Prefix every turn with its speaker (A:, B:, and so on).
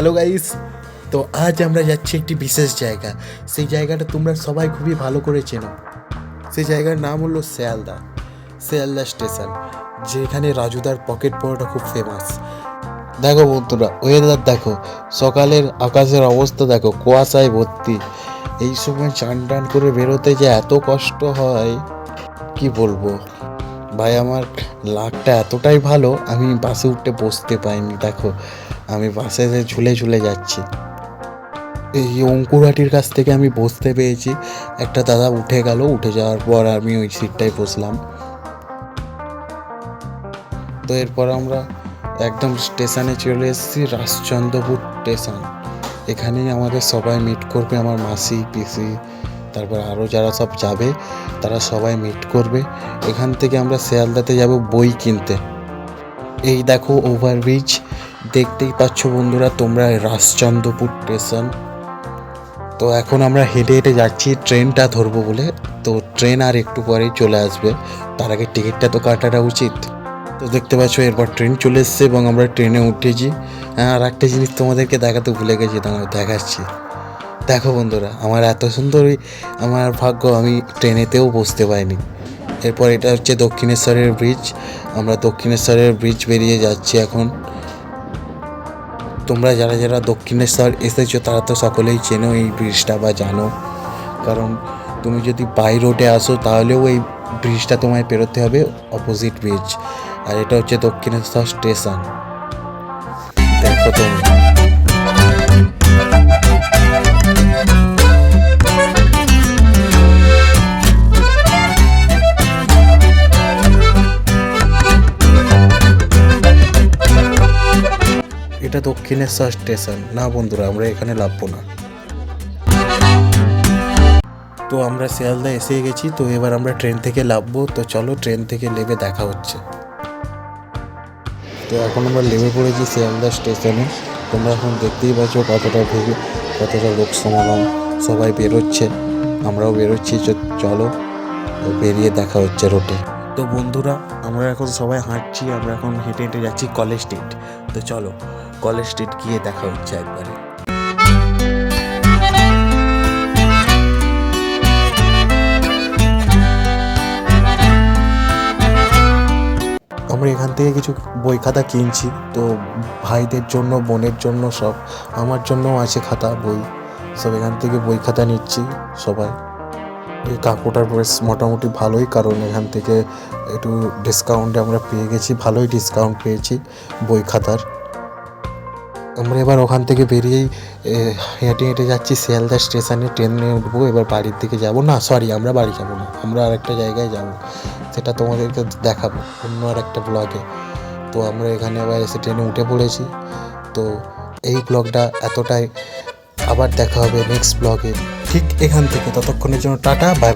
A: Hello guys তো আজ আমরা যাচ্ছি একটি বিশেষ জায়গা। সেই জায়গাটা তোমরা সবাই খুবই ভালো করে চেনো। সেই জায়গার নাম হলো শিয়ালদা শিয়ালদা স্টেশন, যেখানে রাজুদার পকেট পরোটা খুব ফেমাস দেখো বন্ধুরা ওয়েদার দেখো, সকালের আকাশের অবস্থা দেখো, কুয়াশায় ভর্তি। এই সময় চান টান করে বেরোতে যে এত কষ্ট হয়, কি বলব? ভাই, আমার লাকটা এতটাই ভালো, আমি বাসে উঠতে বসতে পাইনি দেখো, আমি বাসে যে ঝুলে ঝুলে যাচ্ছি। এই অঙ্কুরাটির কাছ থেকে আমি বসতে পেয়েছি একটা দাদা উঠে গেল, উঠে যাওয়ার পর আমি ওই সিটটায় বসলাম। তো এরপর আমরা একদম স্টেশনে চলে এসেছি, রাজচন্দ্রপুর স্টেশন। এখানেই আমাদের সবাই মিট করবে, আমার মাসি, পিসি তারপর আরও যারা সব যাবে, তারা সবাই মিট করবে। এখান থেকে আমরা শিয়ালদাতে যাব বই কিনতে। এই দেখো ওভারব্রিজ দেখতেই পাচ্ছ বন্ধুরা তোমরা রাজচন্দ্রপুর স্টেশন তো এখন আমরা হেঁটে হেঁটে যাচ্ছি ট্রেনটা ধরবো বলে। তো ট্রেন আর একটু পরেই চলে আসবে। তার আগে টিকিটটা তো কাটাটা উচিত। তো দেখতে পাচ্ছ এরপর ট্রেন চলে এসছে এবং আমরা ট্রেনে উঠেছি। হ্যাঁ আর একটা জিনিস তোমাদেরকে দেখাতে ভুলে গেছি তোমার দেখাচ্ছি। দেখো বন্ধুরা, আমার এত সুন্দর ওই আমার ভাগ্য আমি ট্রেনেতেও বসতে পারিনি। এরপর এটা হচ্ছে দক্ষিণেশ্বরের ব্রিজ আমরা দক্ষিণেশ্বরের ব্রিজ বেরিয়ে যাচ্ছি এখন। তোমরা যারা যারা দক্ষিণেশ্বর এসেছ, তারা তো সকলেই চেনো এই ব্রিজটা বা জানো। কারণ তুমি যদি বাই রোডে আসো, তাহলেও এই ব্রিজটা তোমায় পেরোতে হবে অপোজিট ব্রিজ আর এটা হচ্ছে দক্ষিণেশ্বর স্টেশন দেখো তোমরা। এটা দক্ষিণেশ্বর স্টেশন। না বন্ধুরা, আমরা এখানে লাভবো না। তো আমরা শিয়ালদা এসে গেছি, তো এবার আমরা ট্রেন থেকে লাভবো। তো চলো ট্রেন থেকে নেমে দেখা হচ্ছে। তো এখন আমরা নেমে পড়েছি শিয়ালদা স্টেশনে। তোমরা এখন দেখতেই পাচ্ছ কতটা ভিড়, কতটা লোক সমাগম, সবাই বেরোচ্ছে। আমরাও বেরোচ্ছি চলো। বেরিয়ে দেখা হচ্ছে রোডে। তো বন্ধুরা, আমরা এখন সবাই হাঁটছি, আমরা এখন হেঁটে হেঁটে যাচ্ছি কলেজ স্ট্রিট। তো চলো, কলেজ স্ট্রিট গিয়ে দেখা হচ্ছে একবারে। আমরা এখান থেকে কিছু বই খাতা কিনছি, তো ভাইদের জন্য, বোনের জন্য সব, আমার জন্যও আছে খাতা, বই। সব এখান থেকে বই খাতা নিচ্ছি সবাই। এই কাকুটার বেশ মোটামুটি ভালোই, কারণ এখান থেকে একটু ডিসকাউন্টে আমরা পেয়ে গেছি, ভালোই ডিসকাউন্ট পেয়েছি বই খাতার। আমরা এবার ওখান থেকে বেরিয়েই হেঁটে হেঁটে যাচ্ছি শিয়ালদা স্টেশনে ট্রেনে উঠবো, এবার বাড়ির দিকে যাব। না সরি আমরা বাড়ি যাব না, আমরা আর একটা জায়গায় যাব, সেটা তোমাদেরকে দেখাবো অন্য আর একটা ব্লগে তো আমরা এখানে আবার এসে ট্রেনে উঠে পড়েছি। তো এই ব্লগটা এতটাই, আবার দেখা হবে নেক্সট ব্লগে ঠিক এখান থেকে। ততক্ষণের জন্য টাটা বাই